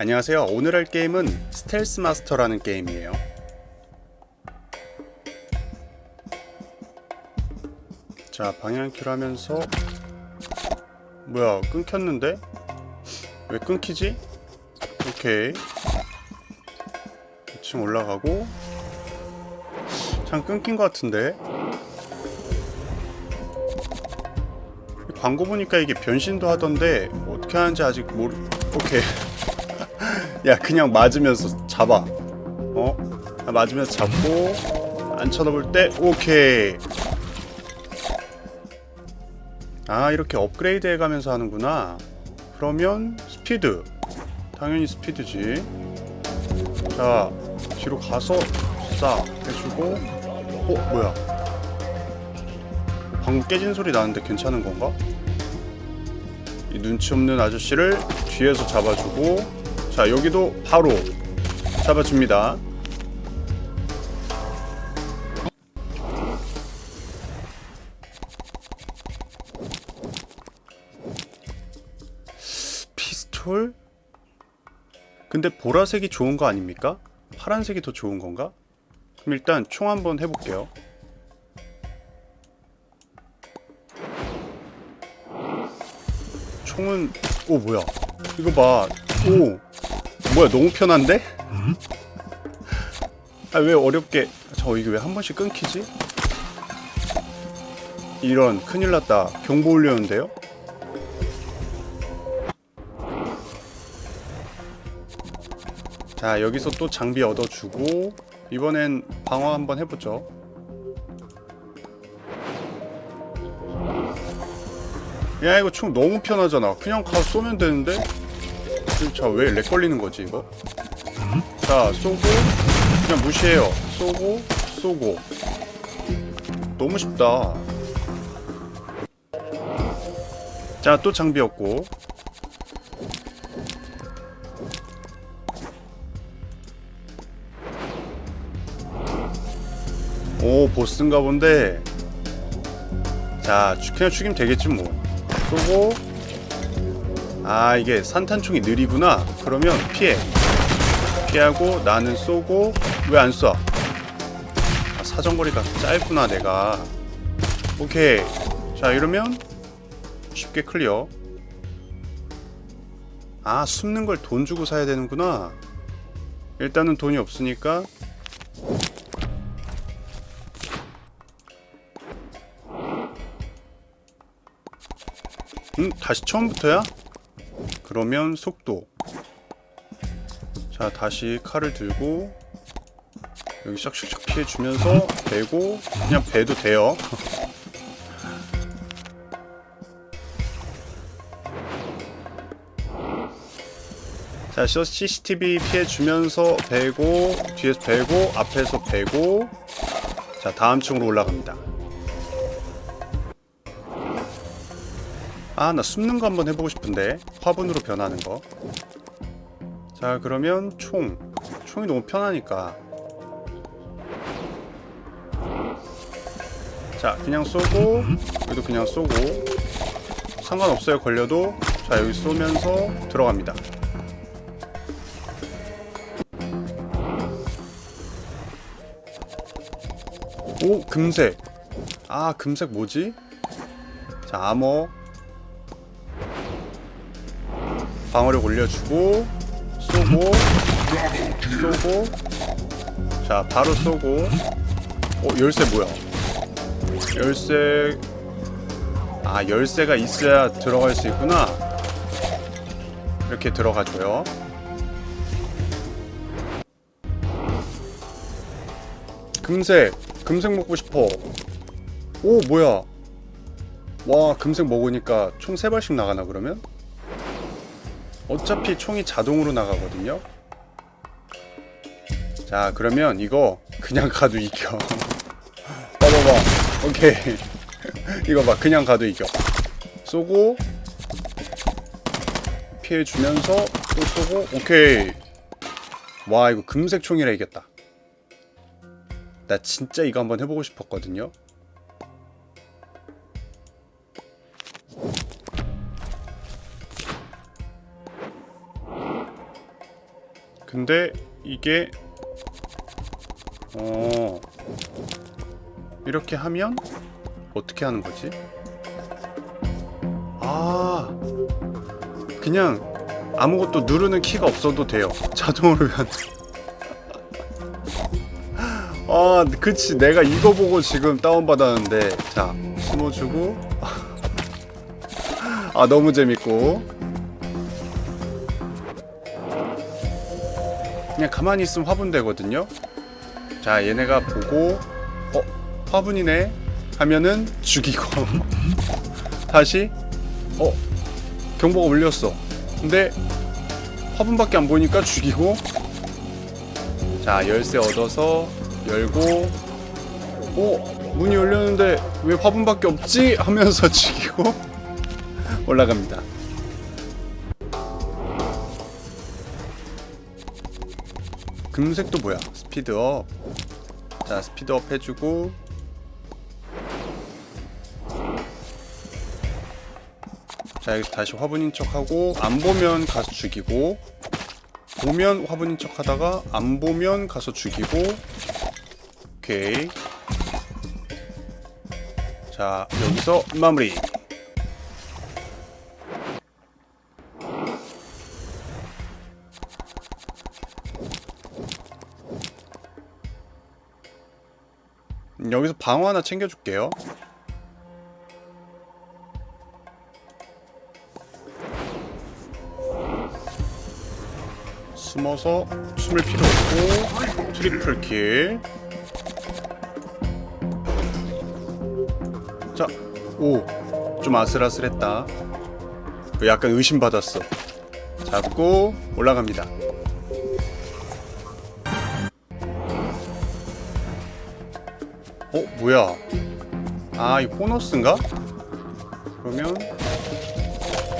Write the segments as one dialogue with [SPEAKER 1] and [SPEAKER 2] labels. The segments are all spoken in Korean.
[SPEAKER 1] 안녕하세요. 오늘 할 게임은 스텔스 마스터라는 게임이에요. 자, 방향키를 하면서 뭐야, 끊겼는데? 왜 끊기지? 오케이. 2층 올라가고 참 끊긴 것 같은데? 광고 보니까 이게 변신도 하던데 어떻게 하는지 아직 모르... 오케이. 야 그냥 맞으면서 잡아. 어? 맞으면서 잡고 안 쳐다볼 때 오케이. 아 이렇게 업그레이드 해가면서 하는구나. 그러면 스피드. 당연히 스피드지. 자 뒤로 가서 싹 해주고. 어 뭐야? 방금 깨진 소리 나는데 괜찮은 건가? 이 눈치 없는 아저씨를 뒤에서 잡아주고 자 여기도 바로 잡아줍니다 피스톨? 근데 보라색이 좋은 거 아닙니까? 파란색이 더 좋은 건가? 그럼 일단 총 한번 해볼게요 총은 오 뭐야 이거 봐 오 뭐야 너무 편한데? 아 왜 어렵게 저 이게 왜 한 번씩 끊기지? 이런 큰일 났다 경보 울렸는데요? 자 여기서 또 장비 얻어주고 이번엔 방어 한번 해보죠 야 이거 총 너무 편하잖아 그냥 가서 쏘면 되는데 자왜 렉 걸리는 거지 이거? 자 쏘고. 그냥 무시해요. 쏘고 쏘고. 너무 쉽다. 자 또 장비 얻고. 오 보스인가 본데. 자 죽- 그냥 죽이면 되겠지 뭐. 쏘고 아 이게 산탄총이 느리구나. 그러면 피해. 피하고 나는 쏘고 왜 안 쏴? 아, 사정거리가 짧구나 내가. 오케이. 자 이러면 쉽게 클리어. 아 숨는 걸 돈 주고 사야 되는구나. 일단은 돈이 없으니까. 음 다시 처음부터야? 그러면 속도. 자 다시 칼을 들고 여기 샥샥샥 피해주면서 베고 그냥 베도 돼요. 자 CCTV 피해주면서 베고 뒤에서 베고 앞에서 베고. 자 다음 층으로 올라갑니다 아 나 숨는 거 한번 해보고 싶은데. 화분으로 변하는 거 자 그러면 총. 총이 너무 편하니까. 자 그냥 쏘고 여기도 그냥 쏘고. 상관없어요 걸려도. 자 여기 쏘면서 들어갑니다. 오 금색. 아 금색 뭐지? 자 아머 방어력 올려주고 쏘고 쏘고. 자 바로 쏘고. 어 열쇠 뭐야? 열쇠. 아 열쇠가 있어야 들어갈 수 있구나. 이렇게 들어가줘요. 금색 금색 먹고 싶어. 오 뭐야? 와 금색 먹으니까 총 3발씩 나가나 그러면? 어차피 총이 자동으로 나가거든요. 자, 그러면 이거 그냥 가도 이겨. 봐봐봐. 오케이. 이거 봐. 그냥 가도 이겨. 쏘고 피해주면서 또 쏘고 오케이. 와, 이거 금색 총이라 이겼다. 나 진짜 이거 한번 해보고 싶었거든요. 근데 이게 어 이렇게 하면 어떻게 하는 거지? 아 그냥 아무것도 누르는 키가 없어도 돼요. 자동으로 면. 아, 그치. 내가 이거 보고 지금 다운받았는데. 자, 심어주고. 아, 너무 재밌고. 그냥 가만히 있으면 화분 되거든요. 자, 얘네가 보고, 어, 화분이네. 하면은 죽이고. 다시, 어, 경보가 울렸어. 근데 화분밖에 안 보이니까 죽이고 자 열쇠 얻어서 열고 어 문이 열렸는데 왜 화분밖에 없지 하면서 죽이고 올라갑니다 금색도 뭐야? 스피드업. 자 스피드업 해주고. 자 여기서 다시 화분인 척하고 안 보면 가서 죽이고 보면 화분인 척하다가 안 보면 가서 죽이고. 오케이. 자 여기서 마무리 여기서 방어 하나 챙겨줄게요 숨어서 숨을 필요 없고 트리플 킬. 자, 오, 좀 아슬아슬했다. 약간 의심받았어. 잡고 올라갑니다. 뭐야? 아, 이 보너스인가? 그러면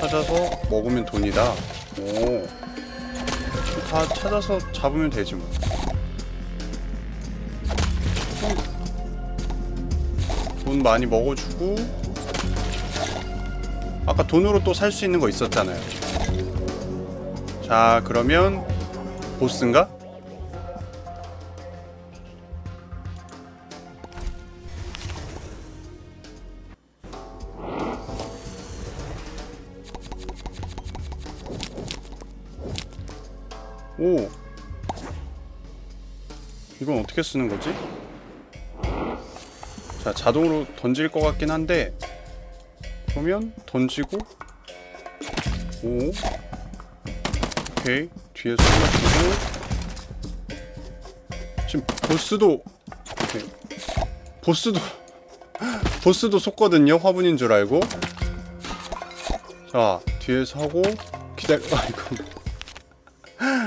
[SPEAKER 1] 찾아서 먹으면 돈이다. 오. 다 찾아서 잡으면 되지 뭐. 돈 많이 먹어주고 아까 돈으로 또 살 수 있는 거 있었잖아요. 자 그러면 보스인가? 어떻게 쓰는 거지? 자 자동으로 던질 것 같긴 한데 그러면 던지고 오 오케이 뒤에서 맞추고 지금 보스도 오케이. 보스도 보스도 속거든요 화분인 줄 알고 자 뒤에서 하고 기다려 아이고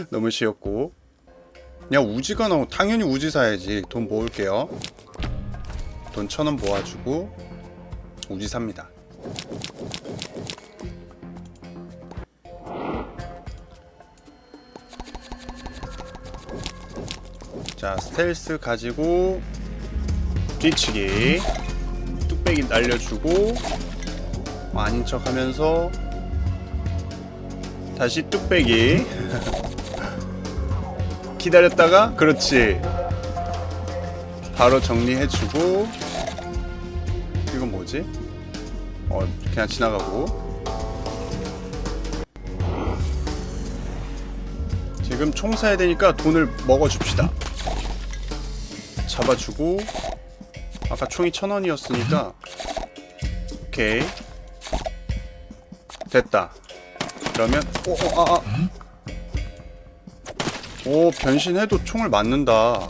[SPEAKER 1] 너무 쉬웠고 야 우지가 나오 당연히 우지 사야지. 돈 모을게요. 돈 천 원 모아주고 우지 삽니다. 자 스텔스 가지고 뒤치기. 뚝배기 날려주고 아닌 척 하면서 다시 뚝배기 기다렸다가 그렇지. 바로 정리해주고 이건 뭐지? 어 그냥 지나가고. 지금 총 사야 되니까 돈을 먹어줍시다. 잡아주고 아까 총이 천 원이었으니까. 오케이. 됐다. 그러면 오, 오, 아, 아. 오 변신해도 총을 맞는다.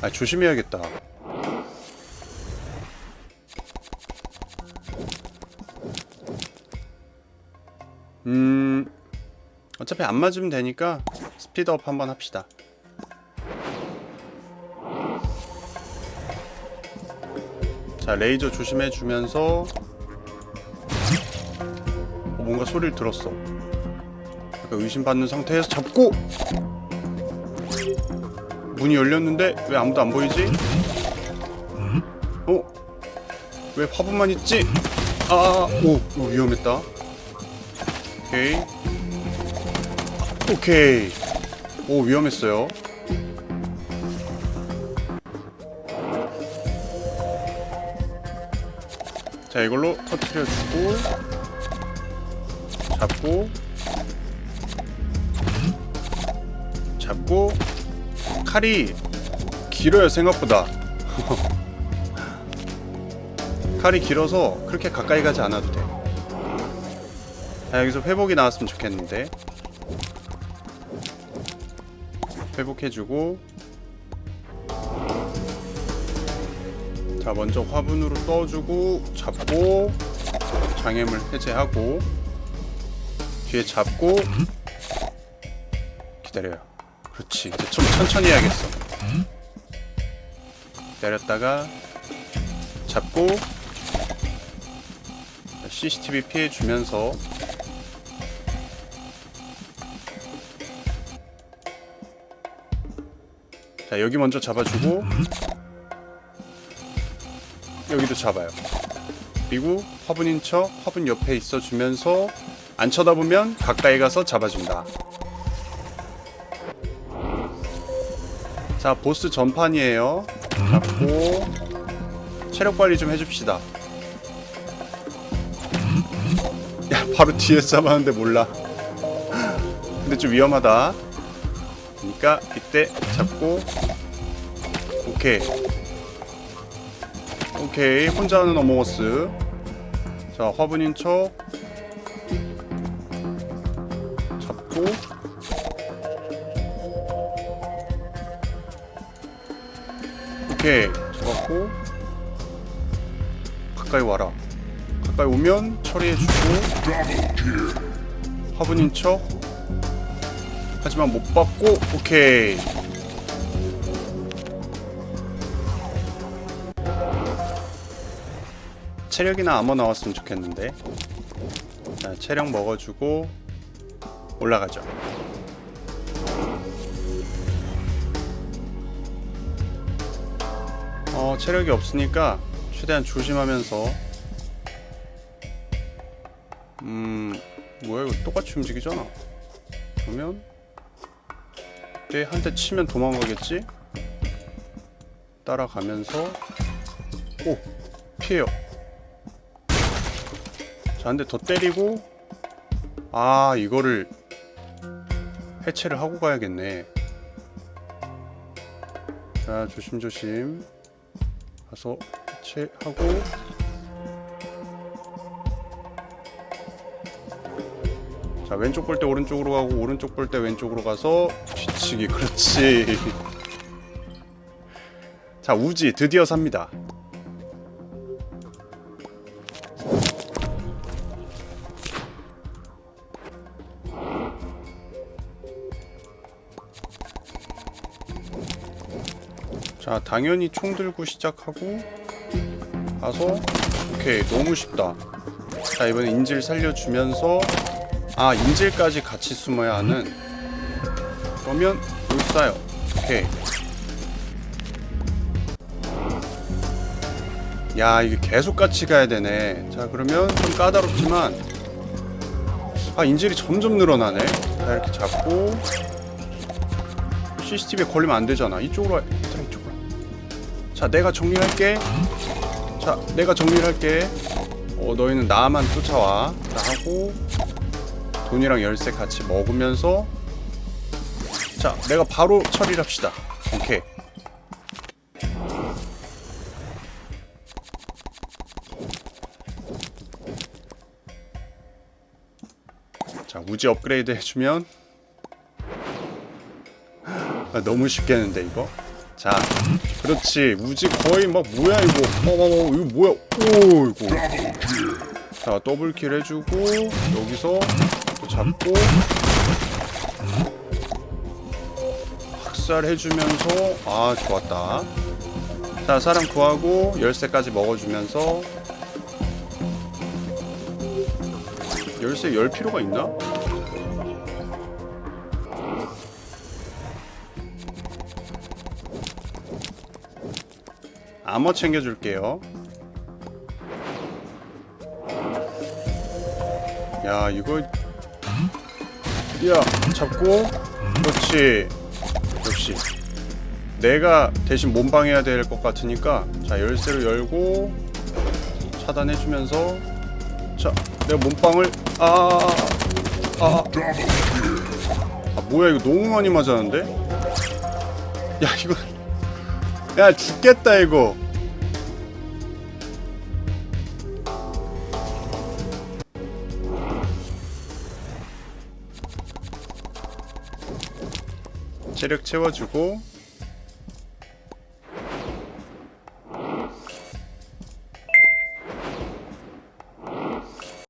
[SPEAKER 1] 아 조심해야겠다. 음 어차피 안 맞으면 되니까 스피드업 한번 합시다. 자 레이저 조심해 주면서 어, 뭔가 소리를 들었어 의심받는 상태에서 잡고 문이 열렸는데 왜 아무도 안 보이지? 어? 왜 화분만 있지? 아, 오, 오 위험했다. 오케이. 오케이. 오 위험했어요 자 이걸로 터트려 주고 잡고 잡고 칼이 길어요 생각보다. 칼이 길어서 그렇게 가까이 가지 않아도 돼. 자, 여기서 회복이 나왔으면 좋겠는데. 회복해주고. 자 먼저 화분으로 떠주고 잡고 장애물 해제하고 뒤에 잡고 기다려요 그렇지 이제 좀 천천히 해야겠어. 기다렸다가 잡고 CCTV 피해주면서 자 여기 먼저 잡아주고 여기도 잡아요. 그리고 화분인 척 화분 옆에 있어주면서 안 쳐다보면 가까이 가서 잡아준다 자 보스 전판이에요. 잡고 체력 관리 좀 해줍시다. 야 바로 뒤에서 잡았는데 몰라. 근데 좀 위험하다. 그러니까 이때 잡고 오케이. 오케이 혼자 하는 어몽어스. 자 화분인 척 오케이 잡았고 가까이 와라. 가까이 오면 처리해주고 화분인 척. 하지만 못 받고 오케이. 체력이나 암호 나왔으면 좋겠는데. 자 체력 먹어주고 올라가죠 어 체력이 없으니까 최대한 조심하면서. 음 뭐야 이거 똑같이 움직이잖아. 그러면 이때 한대 치면 도망가겠지? 따라가면서. 오 피해요. 자 한 대 더 때리고. 아 이거를 해체를 하고 가야겠네. 자 조심조심 가서 해체하고. 자 왼쪽 볼 때 오른쪽으로 가고 오른쪽 볼 때 왼쪽으로 가서 뒤치기. 그렇지. 자 우지 드디어 삽니다 자 당연히 총 들고 시작하고 가서 오케이 너무 쉽다. 자 이번에 인질 살려주면서 아 인질까지 같이 숨어야 하는. 그러면 쏴요. 오케이. 야 이게 계속 같이 가야 되네. 자 그러면 좀 까다롭지만 아 인질이 점점 늘어나네. 자 이렇게 잡고 CCTV에 걸리면 안 되잖아. 이쪽으로 이쪽으로 자 내가 정리할게. 자 내가 정리를 할게. 어 너희는 나만 쫓아와. 자 하고 돈이랑 열쇠 같이 먹으면서 자 내가 바로 처리를 합시다. 오케이. 자 우지 업그레이드 해주면. 아, 너무 쉽겠는데 이거 자 그렇지. 우지 거의 막 뭐야 이거. 어머머 이거 뭐야. 오 이거. 자 더블킬 해주고 여기서 또 잡고. 학살 해주면서 아 좋았다. 자 사람 구하고 열쇠까지 먹어주면서. 열쇠 열 필요가 있나? 암호 챙겨줄게요. 야 이거. 야 잡고. 그렇지. 없이 내가 대신 몸방해야 될 것 같으니까 자 열쇠로 열고 차단해주면서 자 내가 몸빵을 아아 아, 아, 뭐야 이거 너무 많이 맞았는데? 야 이거 야 죽겠다 이거. 체력 채워주고